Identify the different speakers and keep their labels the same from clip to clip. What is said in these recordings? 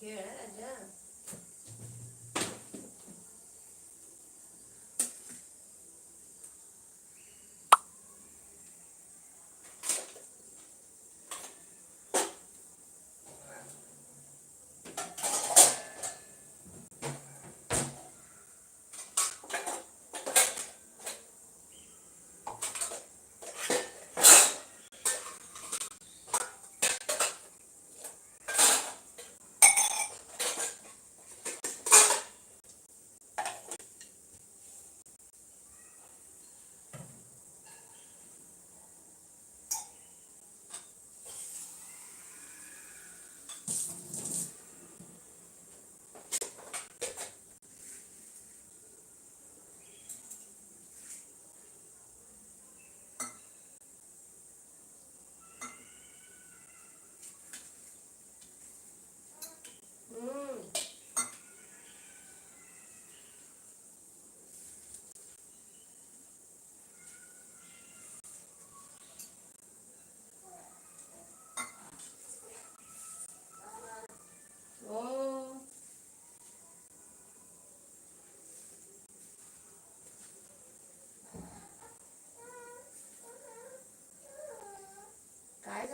Speaker 1: खेळ हा,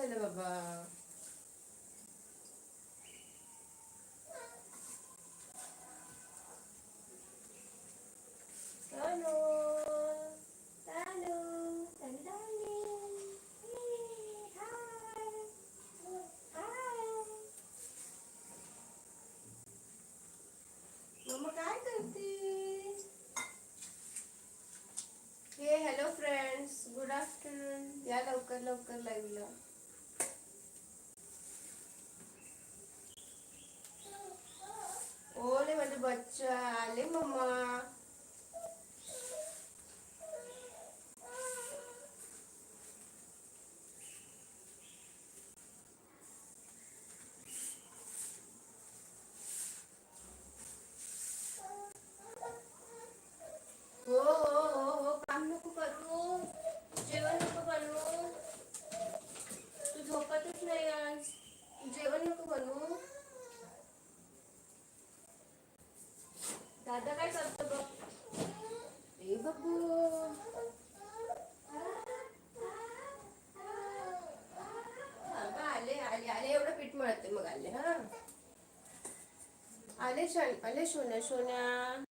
Speaker 1: काय झालं बाबा Tano. Tano. Tano, Tano. Hey, hi. Hi. Mama काय करते हे हॅलो फ्रेंड्स गुड आफ्टरनून या लवकर लवकर लाईव्हला ओले माझे बच्चा आले मम्मा हो हो हो हो काम नको करू जेवण नको बनवू तू झोपतच नाही आज जेवण नको बनवू दादा काय करतो बघ ए बघू थांबा, आले आले आले एवढं पीठ मळते मग आले हा आले शोन आले सोन्या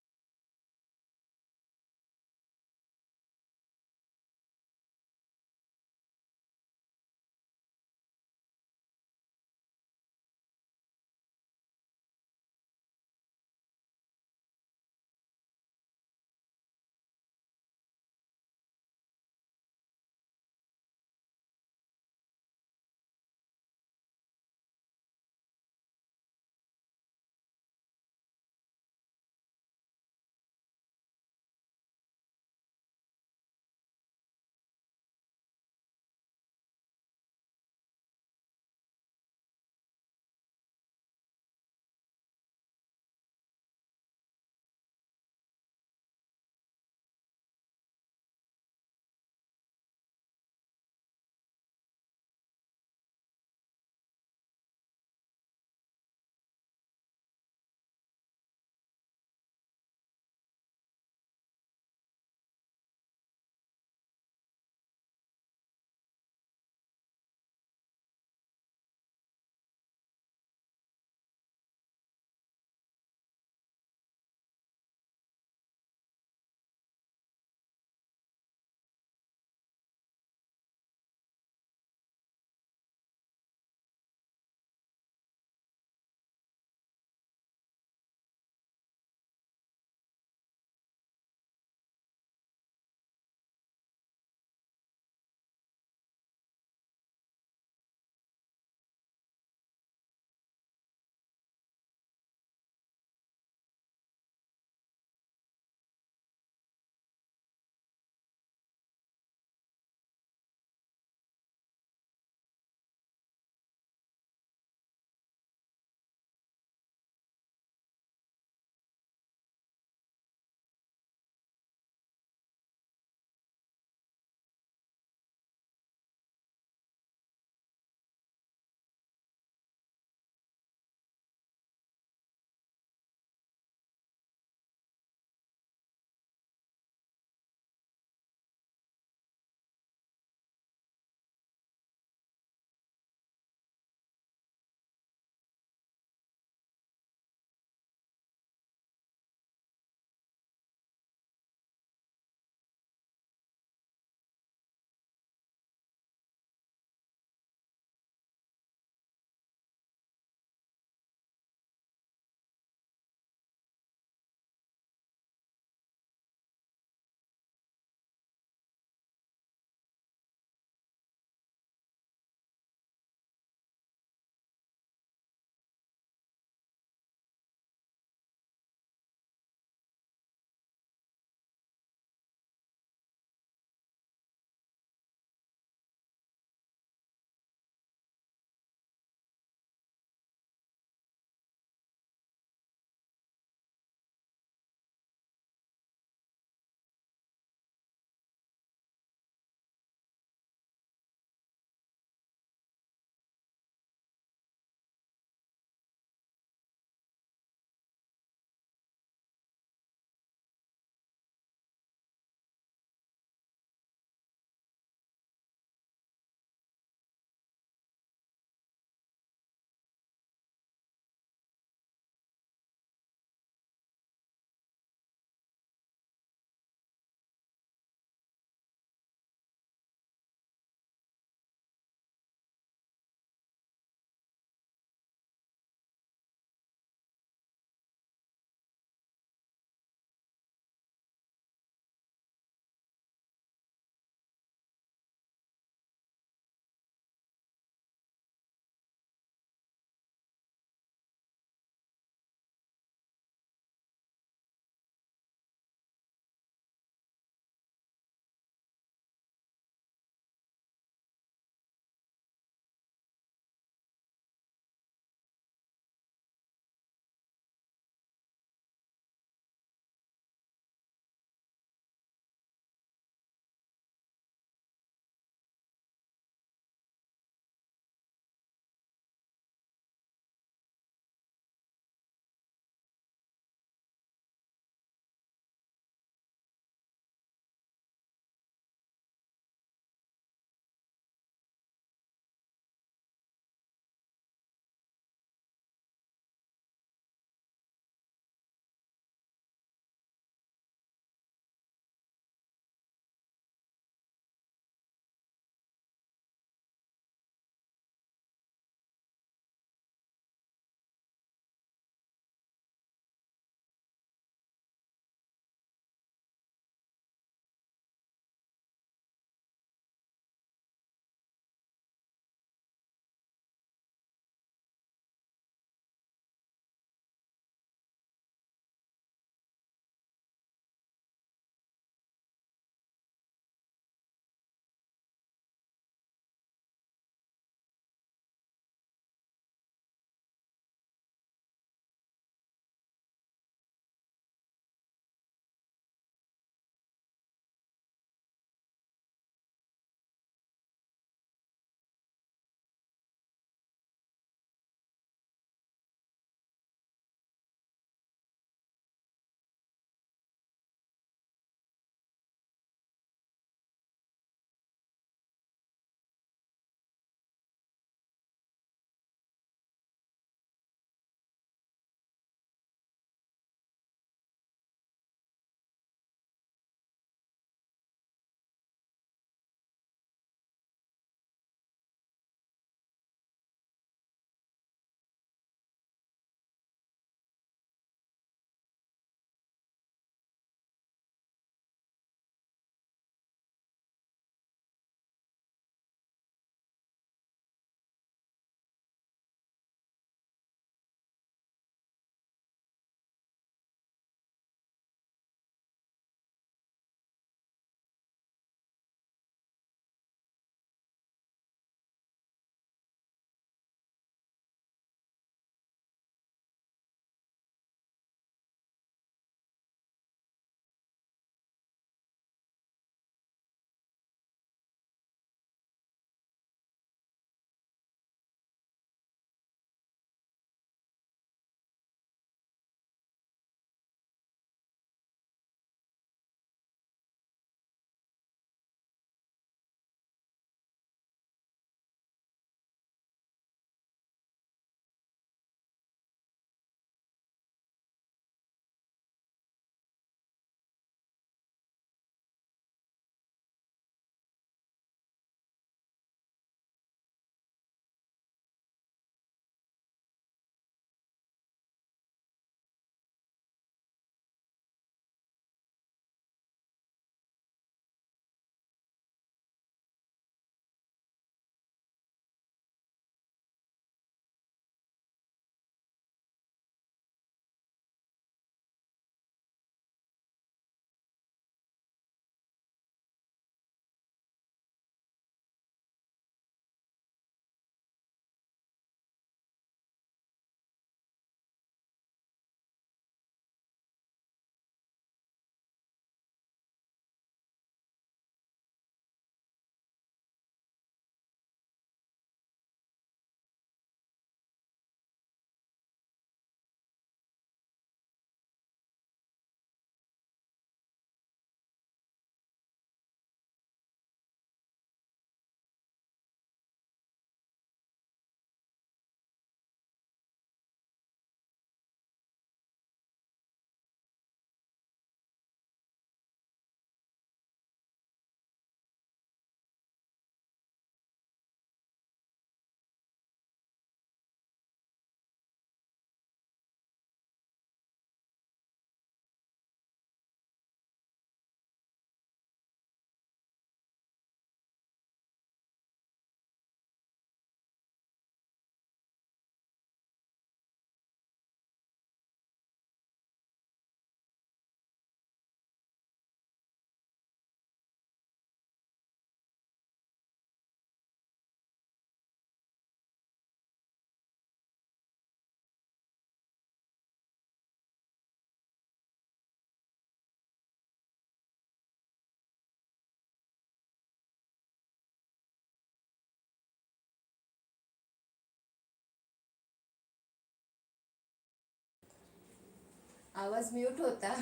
Speaker 1: आवाज म्यूट होता.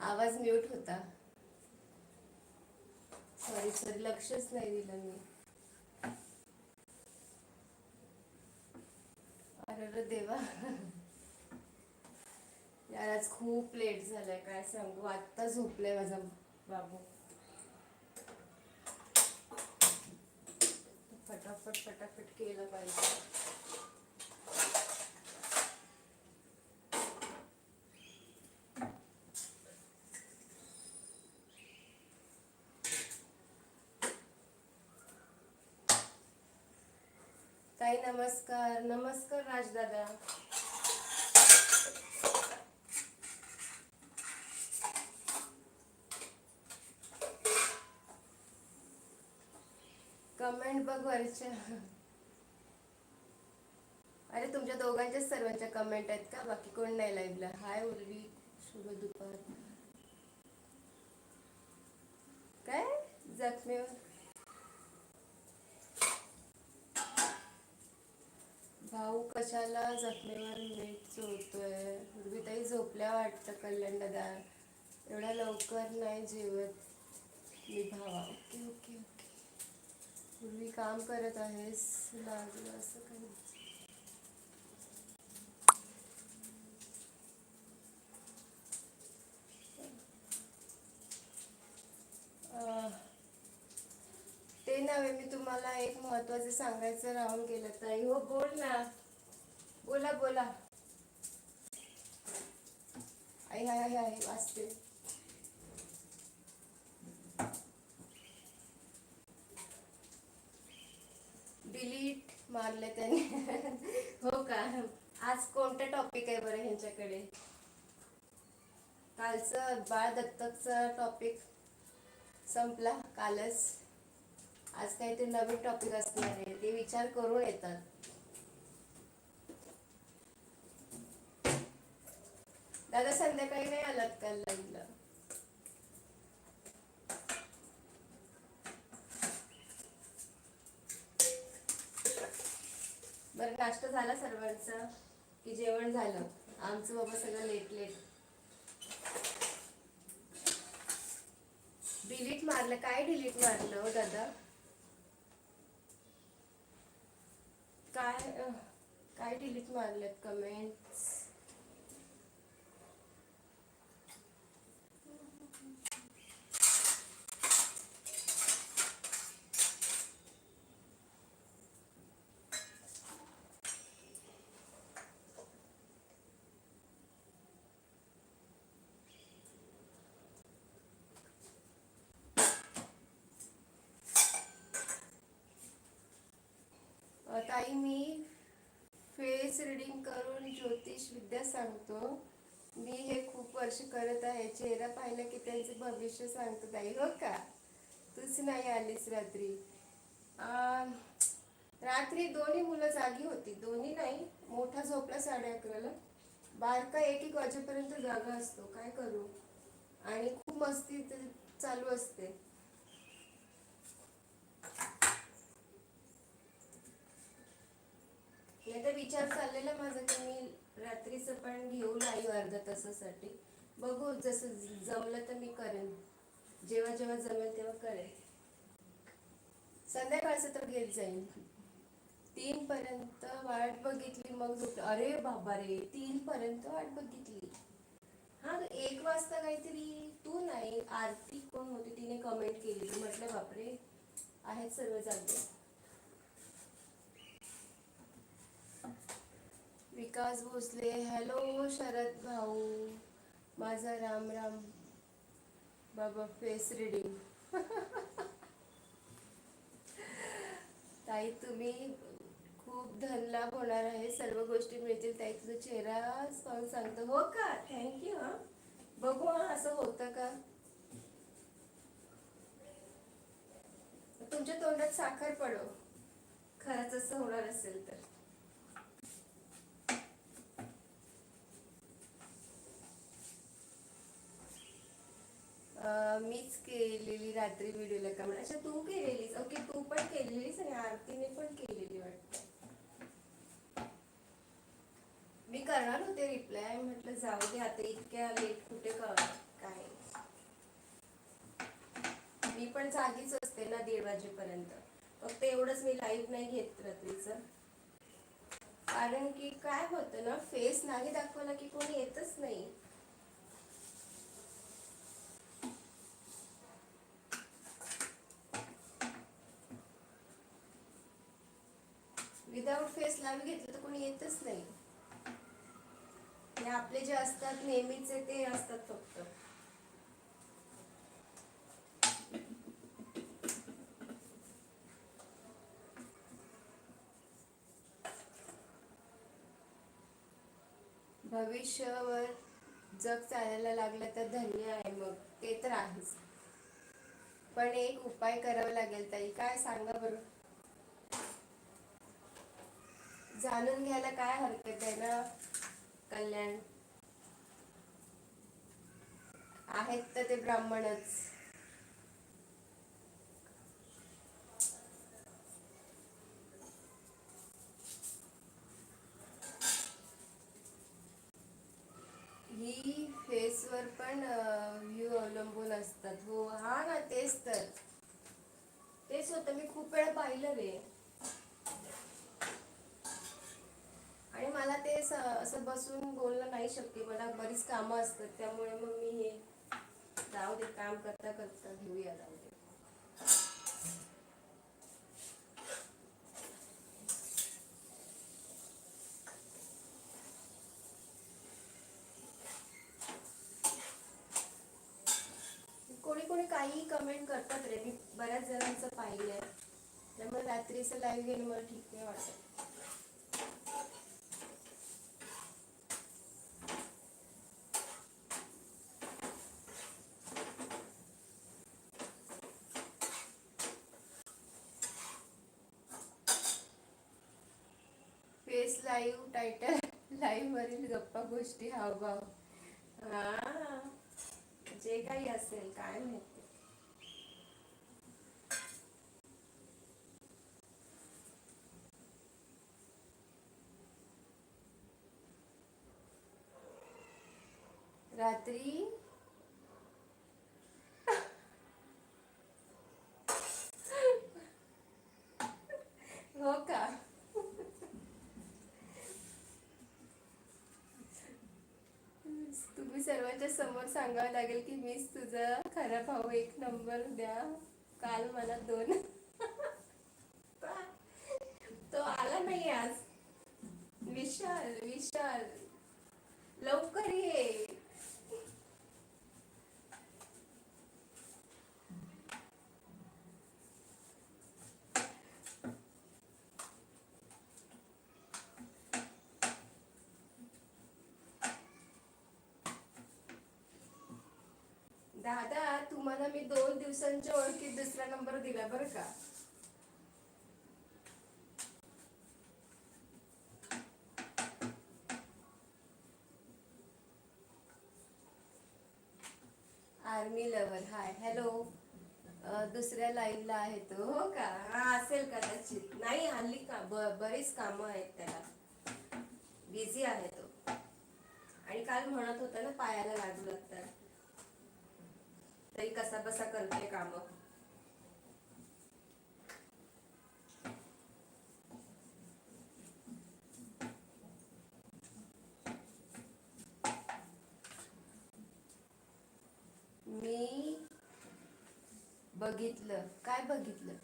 Speaker 1: आवाज म्यूट होता. सॉरी सॉरी लक्षच नाही दिलं मी. अरे देवा. यार आज खूप लेट झालाय. काय सांगू? आत्ता झोपलाय माझा बाबू. फटाफट फटाफट केलं पाहिजे. ताई नमस्कार. नमस्कार राजदादा. कमेंट बघ वरच्या. अरे तुमच्या दोघांच्याच सर्वांच्या कमेंट आहेत का? बाकी कोण नाही लाईव्हला हाय उर्वी. शुभ दुपार. काय? जखमीवर भाऊ कशाला जखमीवर मीठ चोळतोय उर्वीताई झोपल्या वाटतं कल्याण दादा एवढ्या लवकर नाही जेवत. मी भावा ओके ओके ओके. पूर्वी काम करत आहेस? लागलं असं काही ते नव्हे मी तुम्हाला एक महत्वाचं सांगायचं राहून गेलं ताई. हो बोल ना. बोला बोला. आई हाय हाय हाय वाचते. डिलीट मारले त्याने. हो का? आज कोणता टॉपिक आहे बरं ह्यांच्याकडे? कालचं बाळ दत्तकचं टॉपिक संपला कालच. आज काहीतरी नवीन टॉपिक असणार आहे. ते विचार करून येतात. दादा संध्याकाळी नाही आलात काल लाईव्हला बरं नाश्ता झाला सर्वांचा? की जेवण झालं? आमचं बाबा सगळं लेट लेट डिलीट मारलं. काय डिलीट मारलं हो दादा? काय काय डिलीट मारलेत कमेंट्स ताई मी फेस रिडिंग करून ज्योतिष विद्या सांगतो. मी हे खूप वर्ष करत आहे. चेहरा पाहिला की त्यांचं भविष्य सांगतो ताई हो का? तूच नाही आलीस रात्री. रात्री दोन्ही मुलं जागी होती. दोन्ही नाही मोठा झोपला साडे अकराला. बारका एक एक वाजेपर्यंत जागा असतो. काय करू? आणि खूप मस्ती चालू असते नाही तर विचार चाललेला माझा की मी रात्रीचं पण घेऊ लाईव्ह अर्धा तासासाठी. बघू जसं जमलं तर मी करेन. जेव्हा जेव्हा जमेल तेव्हा करेन. संध्याकाळचं तर घेत जाईन. तीन पर्यंत वाट बघितली मग अरे बाबा रे तीन पर्यंत वाट बघितली. हा एक वाजता काहीतरी तू नाही आरती कोण होती तिने कमेंट केली. म्हटलं बापरे आहेत सर्व जागे. विकास भोसले. हॅलो शरद भाऊ. माझा राम राम. बाबा फेस रिडिंग ताई तुम्ही खूप धनलाभ होणार आहे. सर्व गोष्टी मिळतील. ताई तुझा चेहरा पाहून सांगतो. हो का? थँक्यू हा. बघू हा असं होतं का? तुमच्या तोंडात साखर पडो. खरंच असं होणार असेल तर. मीच केलेली रात्री व्हिडिओला कमेंट अच्छा तू केलेलीस. ओके तू पण केलेलीस आणि आरतीने पण केलेली वाटत. मी करणार होते रिप्लाय म्हटलं जाऊ दे आता इतक्या लेट कुठे काय? मी पण जागीच असते ना दीड वाजेपर्यंत. फक्त एवढंच मी लाईव्ह नाही घेत रात्रीचं. कारण की काय होतं ना फेस नाही दाखवला की कोणी येतच नाही. विदाऊट घेतलं तर कोणी येतच नाही. हे आपले जे असतात नेहमीचे ते असतात फक्त. भविष्यावर जग चालायला लागलं तर धन्य आहे मग. ते तर आहेच. पण एक उपाय करावा लागेल ताई. काय सांगा बरं? जाणून घ्यायला काय हरकत आहे ना कल्याण? आहेत तर ते ब्राह्मणच. ही फेसवर पण व्ह्यू अवलंबून असतात. हो हा ना तेच तर. तेच होतं मी खूप वेळा पाहिलं रे. आणि मला ते असं बसून बोलणं नाही शक्य. मला बरीच कामं असतात. त्यामुळे मग मी हे जाऊ दे काम करता करता घेऊया जाऊ दे. कोणी कोणी काही कमेंट करतात रे. मी बऱ्याच जणांचं पाहिलंय. त्यामुळे रात्रीचं लाईव्ह गेलं मला ठीक नाही वाटत फेस लाईव्ह टायटल लाईव्ह वरील गप्पा गोष्टी हावभाव. हा. जे काही असेल काय माहिती. रात्री हो का तुम्ही सर्वांच्या समोर सांगावं लागेल की मीच तुझा खरा भाऊ एक नंबर द्या काल मला दोन. तो आला नाही आज. विशाल विशाल लवकर ये दादा तुम्हाला मी दोन दिवसांच्या ओळखीत दुसरा नंबर दिला बरं का? आर्मी लवर हाय हॅलो दुसऱ्या लाईनला आहे तो हो का? हा असेल कदाचित. नाही हल्ली का ब- बरीच कामं आहेत त्याला. बिझी आहे तो. आणि काल म्हणत होता ना पायाला लागू लागतात. तरी कसा बसा करते काम. मी बघितलं. काय बघितलं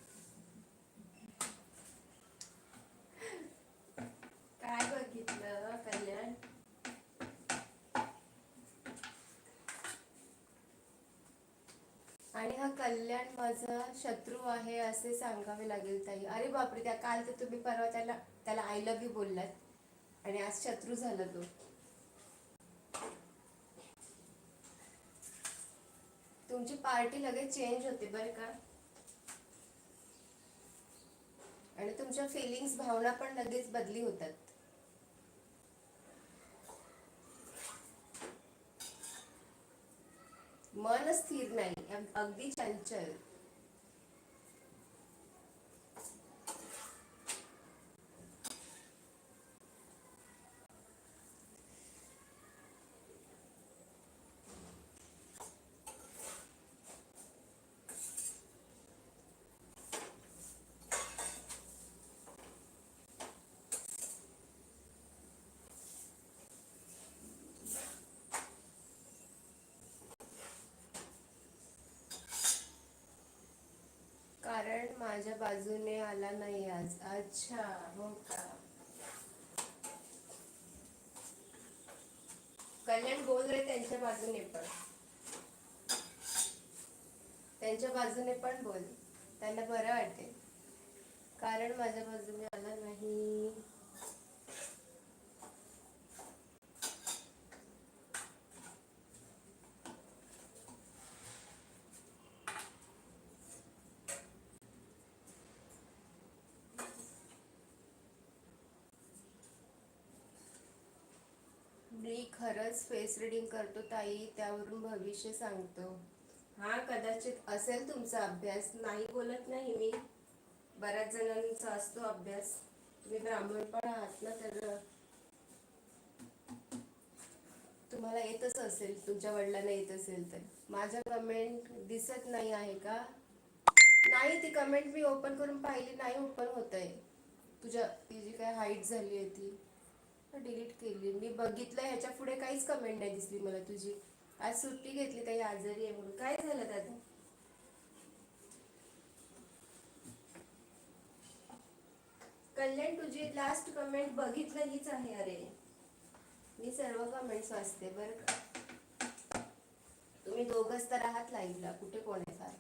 Speaker 1: काय बघितलं कल्याण आणि हा कल्याण माझा शत्रू आहे असे सांगावे लागेल ताई. अरे बापरे त्या काल तर तुम्ही परवा त्याला त्याला आय लव्ह यू बोललात. आणि आज शत्रू झाला तो. तुमची पार्टी लगेच चेंज होते बरं का? आणि तुमच्या फिलिंग्स भावना पण लगेच बदली होतात. अगदी चंचल माझ्या बाजूने आला नाही आज. अच्छा हो का? कल्याण बोल रे त्यांच्या बाजूने पण. त्यांच्या बाजूने पण बोल. त्यांना बरं वाटेल. कारण माझ्या बाजूने आला नाही मी खरंच फेस रिडिंग करतो ताई त्यावरून भविष्य सांगतो. हा कदाचित असेल तुमचा अभ्यास. नाही बोलत नाही मी. बऱ्याच जणांचा असतो अभ्यास. तुम्ही ब्राह्मण पण आहात ना तर तुम्हाला येतच असेल तुमच्या वडिलांना येत असेल तर. माझ्या कमेंट दिसत नाही आहे का? नाही ती कमेंट मी ओपन करून पाहिली. नाही ओपन होत आहे तुझ्या ती जी काय हाईट झाली आहे ती. डिलीट केली. मी बघितलं ह्याच्या पुढे काहीच कमेंट नाही दिसली मला तुझी. आज सुट्टी घेतली काही आजारी आहे म्हणून. काय झालं दादा कल्याण तुझी लास्ट कमेंट बघितलं हीच आहे अरे. मी सर्व कमेंट्स वाचते बरं का? तुम्ही दोघंच तर आहात लाईव्हला कुठे कोण आहे फार